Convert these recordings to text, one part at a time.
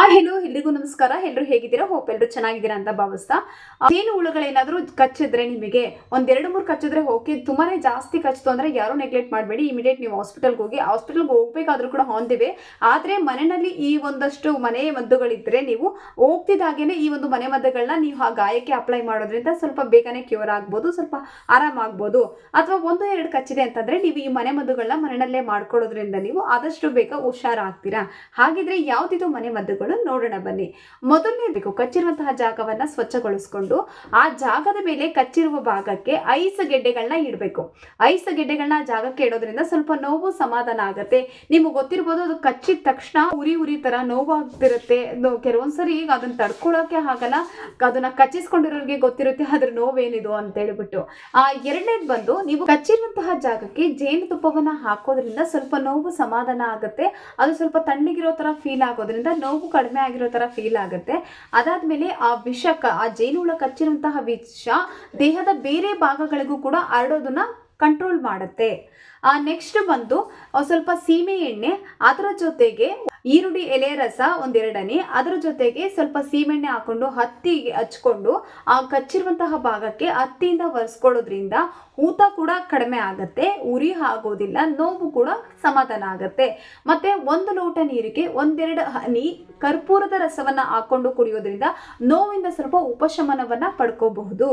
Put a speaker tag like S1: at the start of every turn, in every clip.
S1: ಆ ಹೆಲೋ ಎಲ್ರಿಗೂ ನಮಸ್ಕಾರ. ಎಲ್ಲರೂ ಹೇಗಿದ್ದೀರಾ? ಹೋಪ್ ಎಲ್ಲರೂ ಚೆನ್ನಾಗಿದ್ದೀರಾ ಅಂತ ಭಾವಿಸ್ತಾ. ಜೇನು ಹುಳುಗಳೇನಾದರೂ ಕಚ್ಚಿದ್ರೆ ನಿಮಗೆ ಒಂದೆರಡು ಮೂರು ಕಚ್ಚಿದ್ರೆ ಓಕೆ ತುಂಬಾನೇ ಜಾಸ್ತಿ ಕಚ್ಚಿತು ಅಂದ್ರೆ ಯಾರು ನೆಗ್ಲೆಕ್ಟ್ ಮಾಡಬೇಡಿ. ಇಮಿಡಿಯೇಟ್ ನೀವು ಹಾಸ್ಪಿಟಲ್ಗೆ ಹೋಗಿ ಹಾಸ್ಪಿಟಲ್ಗೆ ಹೋಗ್ಬೇಕಾದ್ರೂ ಕೂಡ ಹೊಂದಿವೆ. ಆದ್ರೆ ಮನೆಯಲ್ಲಿ ಈ ಒಂದಷ್ಟು ಮನೆ ಮದ್ದುಗಳಿದ್ರೆ ನೀವು ಹೋಗ್ತಿದ್ದಾಗೇನೆ ಈ ಒಂದು ಮನೆ ಮದ್ದುಗಳನ್ನ ನೀವು ಆ ಗಾಯಕ್ಕೆ ಅಪ್ಲೈ ಮಾಡೋದ್ರಿಂದ ಸ್ವಲ್ಪ ಬೇಗನೆ ಕ್ಯೂರ್ ಆಗ್ಬೋದು, ಸ್ವಲ್ಪ ಆರಾಮಾಗ್ಬೋದು ಅಥವಾ ಒಂದು ಎರಡು ಕಚ್ಚಿದೆ ಅಂತಂದ್ರೆ ನೀವು ಈ ಮನೆ ಮದ್ದುಗಳನ್ನ ಮನೆಯಲ್ಲೇ ಮಾಡ್ಕೊಳ್ಳೋದ್ರಿಂದ ನೀವು ಆದಷ್ಟು ಬೇಗ ಹುಷಾರಾಗ್ತೀರಾ. ಹಾಗಿದ್ರೆ ಯಾವ್ದಿದು ಮನೆ ಮದ್ದುಗಳು? ನೋಡೋಣ ಬನ್ನಿ. ಮೊದಲನೇ ಬೇಕು ಕಚ್ಚಿರುವಂತಹ ಜಾಗವನ್ನ ಸ್ವಚ್ಛಗೊಳಿಸ್ಕೊಂಡು ಆ ಜಾಗದ ಮೇಲೆ ಕಚ್ಚಿರುವ ಭಾಗಕ್ಕೆ ಐಸ ಗೆಡ್ಡೆಗಳನ್ನ ಇಡಬೇಕು. ಐಸ ಗೆಡ್ಡೆಗಳನ್ನ ಜಾಗಕ್ಕೆ ಇಡೋದ್ರಿಂದ ಸ್ವಲ್ಪ ನೋವು ಸಮಾಧಾನ ಆಗುತ್ತೆ. ನಿಮಗೆ ಗೊತ್ತಿರ್ಬೋದು ಅದು ಕಚ್ಚಿದ ತಕ್ಷಣ ಉರಿ ಉರಿ ತರ ನೋವಾಗ್ತಿರುತ್ತೆ. ಕೆಲವೊಂದ್ಸರಿ ಈಗ ಅದನ್ನ ತಡ್ಕೊಳಕ್ಕೆ ಆಗಲ್ಲ. ಅದನ್ನ ಕಚ್ಚಿಸ್ಕೊಂಡಿರೋರಿಗೆ ಗೊತ್ತಿರುತ್ತೆ ಅದ್ರ ನೋವೇನಿದು ಅಂತ ಹೇಳ್ಬಿಟ್ಟು ಆ ಎರಡನೇದು ಬಂದು ನೀವು ಕಚ್ಚಿರುವಂತಹ ಜಾಗಕ್ಕೆ ಜೇನುತುಪ್ಪವನ್ನ ಹಾಕೋದ್ರಿಂದ ಸ್ವಲ್ಪ ನೋವು ಸಮಾಧಾನ ಆಗುತ್ತೆ. ಅದು ಸ್ವಲ್ಪ ತಣ್ಣಗಿರೋ ತರ ಫೀಲ್ ಆಗೋದ್ರಿಂದ ನೋವು ಕಡಿಮೆ ಆಗಿರೋ ತರ ಫೀಲ್ ಆಗುತ್ತೆ. ಅದಾದ್ಮೇಲೆ ಆ ವಿಷಕ, ಆ ಜೇನುಹುಳ ಕಚ್ಚಿರುವಂತಹ ವಿಷ ದೇಹದ ಬೇರೆ ಭಾಗಗಳಿಗೂ ಕೂಡ ಹರಡೋದನ್ನ ಕಂಟ್ರೋಲ್ ಮಾಡುತ್ತೆ. ಆ ನೆಕ್ಸ್ಟ್ ಬಂದು ಸ್ವಲ್ಪ ಸೀಮೆ ಎಣ್ಣೆ, ಅದರ ಜೊತೆಗೆ ಈರುಳ್ಳಿ ಎಲೆ ರಸ ಒಂದೆರಡನೇ, ಅದರ ಜೊತೆಗೆ ಸ್ವಲ್ಪ ಸೀಮೆಣ್ಣೆ ಹಾಕೊಂಡು ಹತ್ತಿಗೆ ಹಚ್ಕೊಂಡು ಆ ಕಚ್ಚಿರುವಂತಹ ಭಾಗಕ್ಕೆ ಹತ್ತಿಯಿಂದ ಒರೆಸ್ಕೊಳ್ಳೋದ್ರಿಂದ ಊತ ಕೂಡ ಕಡಿಮೆ ಆಗುತ್ತೆ, ಉರಿ ಆಗೋದಿಲ್ಲ, ನೋವು ಕೂಡ ಸಮಾಧಾನ ಆಗುತ್ತೆ. ಮತ್ತೆ ಒಂದು ಲೋಟ ನೀರಿಗೆ ಒಂದೆರಡು ಹನಿ ಕರ್ಪೂರದ ರಸವನ್ನ ಹಾಕೊಂಡು ಕುಡಿಯೋದ್ರಿಂದ ನೋವಿಂದ ಸ್ವಲ್ಪ ಉಪಶಮನವನ್ನ ಪಡ್ಕೋಬಹುದು.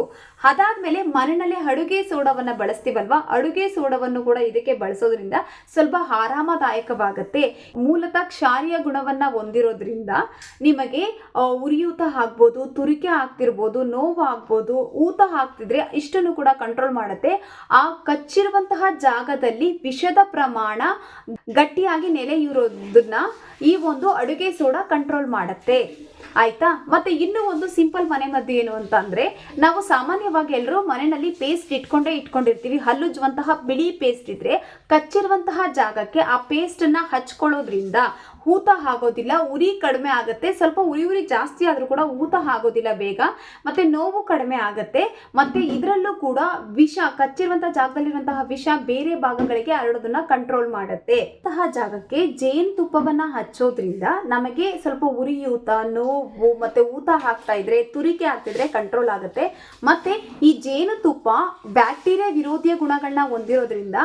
S1: ಅದಾದ್ಮೇಲೆ ಮನೆಯಲ್ಲಿ ಅಡುಗೆ ಸೋಡವನ್ನ ಬಳಸ್ತೀವಲ್ವಾ, ಅಡುಗೆ ಸೋಡವನ್ನು ಕೂಡ ಇದಕ್ಕೆ ಬಳಸೋದ್ರಿಂದ ಸ್ವಲ್ಪ ಆರಾಮದಾಯಕವಾಗುತ್ತೆ. ಮೂಲತಃ ಕ್ಷಾರಿಯ ಗುಣವನ್ನು ಹೊಂದಿರೋದ್ರಿಂದ ನಿಮಗೆ ಉರಿಯೂತ ಆಗ್ಬೋದು, ತುರಿಕೆ ಆಗ್ತಿರ್ಬೋದು, ನೋವು ಆಗ್ಬೋದು, ಊತ ಆಗ್ತಿದ್ರೆ ಇಷ್ಟನ್ನು ಕೂಡ ಕಂಟ್ರೋಲ್ ಮಾಡುತ್ತೆ. ಆ ಕಚ್ಚಿರುವಂತಹ ಜಾಗದಲ್ಲಿ ವಿಷದ ಪ್ರಮಾಣ ಗಟ್ಟಿಯಾಗಿ ನೆಲೆಯಿರೋದನ್ನ ಈ ಒಂದು ಅಡುಗೆ ಸೋಡಾ ಕಂಟ್ರೋಲ್ ಮಾಡುತ್ತೆ. ಆಯ್ತಾ? ಮತ್ತೆ ಇನ್ನೂ ಒಂದು ಸಿಂಪಲ್ ಮನೆ ಮದ್ದು ಏನು ಅಂತ ಅಂದ್ರೆ ನಾವು ಸಾಮಾನ್ಯವಾಗಿ ಎಲ್ಲರೂ ಮನೆಯಲ್ಲಿ ಪೇಸ್ಟ್ ಇಟ್ಕೊಂಡೇ ಇಟ್ಕೊಂಡಿರ್ತೀವಿ. ಹಲ್ಲುಜ್ಜುವಂತಹ ಬಿಳಿ ಪೇಸ್ಟ್ ಇದ್ರೆ ಕಚ್ಚಿರುವಂತಹ ಜಾಗಕ್ಕೆ ಆ ಪೇಸ್ಟ್ ಅನ್ನ ಹಚ್ಕೊಳ್ಳೋದ್ರಿಂದ ಊತ ಆಗೋದಿಲ್ಲ, ಉರಿ ಕಡಿಮೆ ಆಗುತ್ತೆ. ಸ್ವಲ್ಪ ಉರಿ ಉರಿ ಜಾಸ್ತಿ ಆದರೂ ಕೂಡ ಊತ ಆಗೋದಿಲ್ಲ ಬೇಗ. ಮತ್ತೆ ನೋವು ಕಡಿಮೆ ಆಗುತ್ತೆ. ಮತ್ತೆ ಇದರಲ್ಲೂ ಕೂಡ ವಿಷ ಕಚ್ಚಿರುವಂಥ ಜಾಗದಲ್ಲಿರುವಂತಹ ವಿಷ ಬೇರೆ ಭಾಗಗಳಿಗೆ ಹರಡೋದನ್ನ ಕಂಟ್ರೋಲ್ ಮಾಡುತ್ತೆ. ಅಂತಹ ಜಾಗಕ್ಕೆ ಜೇನುತುಪ್ಪವನ್ನು ಹಚ್ಚೋದ್ರಿಂದ ನಮಗೆ ಸ್ವಲ್ಪ ಉರಿಯೂತ, ನೋವು ಮತ್ತೆ ಊತ ಹಾಕ್ತಾ ಇದ್ರೆ, ತುರಿಕೆ ಆಗ್ತಿದ್ರೆ ಕಂಟ್ರೋಲ್ ಆಗುತ್ತೆ. ಮತ್ತೆ ಈ ಜೇನುತುಪ್ಪ ಬ್ಯಾಕ್ಟೀರಿಯಾ ವಿರೋಧಿಯ ಗುಣಗಳನ್ನ ಹೊಂದಿರೋದ್ರಿಂದ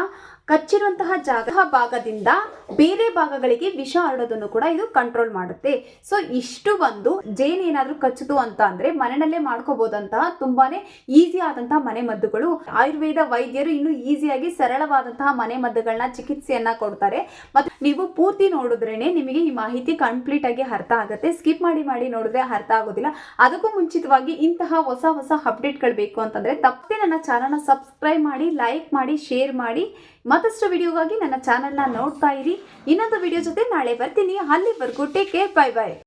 S1: ಕಚ್ಚಿರುವಂತಹ ಜಾಗ ಭಾಗದಿಂದ ಬೇರೆ ಭಾಗಗಳಿಗೆ ವಿಷ ಹರಡೋದನ್ನು ಕೂಡ ಇದು ಕಂಟ್ರೋಲ್ ಮಾಡುತ್ತೆ. ಸೊ ಇಷ್ಟು ಬಂದು ಜೇನು ಏನಾದರೂ ಕಚ್ಚಿತು ಅಂತ ಅಂದ್ರೆ ಮನೆಯಲ್ಲೇ ಮಾಡ್ಕೋಬಹುದಂತಹ ತುಂಬಾನೇ ಈಸಿ ಆದಂತಹ ಮನೆ ಮದ್ದುಗಳು. ಆಯುರ್ವೇದ ವೈದ್ಯರು ಇನ್ನು ಈಸಿಯಾಗಿ ಸರಳವಾದಂತಹ ಮನೆ ಮದ್ದುಗಳನ್ನ ಚಿಕಿತ್ಸೆಯನ್ನ ಕೊಡ್ತಾರೆ. ಮತ್ತೆ ನೀವು ಪೂರ್ತಿ ನೋಡಿದ್ರೇನೆ ನಿಮಗೆ ಈ ಮಾಹಿತಿ ಕಂಪ್ಲೀಟ್ ಆಗಿ ಅರ್ಥ ಆಗುತ್ತೆ. ಸ್ಕಿಪ್ ಮಾಡಿ ಮಾಡಿ ನೋಡಿದ್ರೆ ಅರ್ಥ ಆಗೋದಿಲ್ಲ. ಅದಕ್ಕೂ ಮುಂಚಿತವಾಗಿ ಇಂತಹ ಹೊಸ ಹೊಸ ಅಪ್ಡೇಟ್ಗಳು ಬೇಕು ಅಂತಂದ್ರೆ ತಪ್ಪದೆ ನನ್ನ ಚಾನಲ್ನ ಸಬ್ಸ್ಕ್ರೈಬ್ ಮಾಡಿ ಲೈಕ್ ಮಾಡಿ ಶೇರ್ ಮಾಡಿ. ಮತ್ತಷ್ಟು ವಿಡಿಯೋಗಾಗಿ ನನ್ನ ಚಾನಲ್ನ ನೋಡ್ತಾ ಇರಿ. ಇನ್ನೊಂದು ವಿಡಿಯೋ ಜೊತೆ ನಾಳೆ ಬರ್ತೀನಿ. ಅಲ್ಲಿವರೆಗೂ ಟೇಕ್ ಕೇರ್ ಬೈ ಬೈ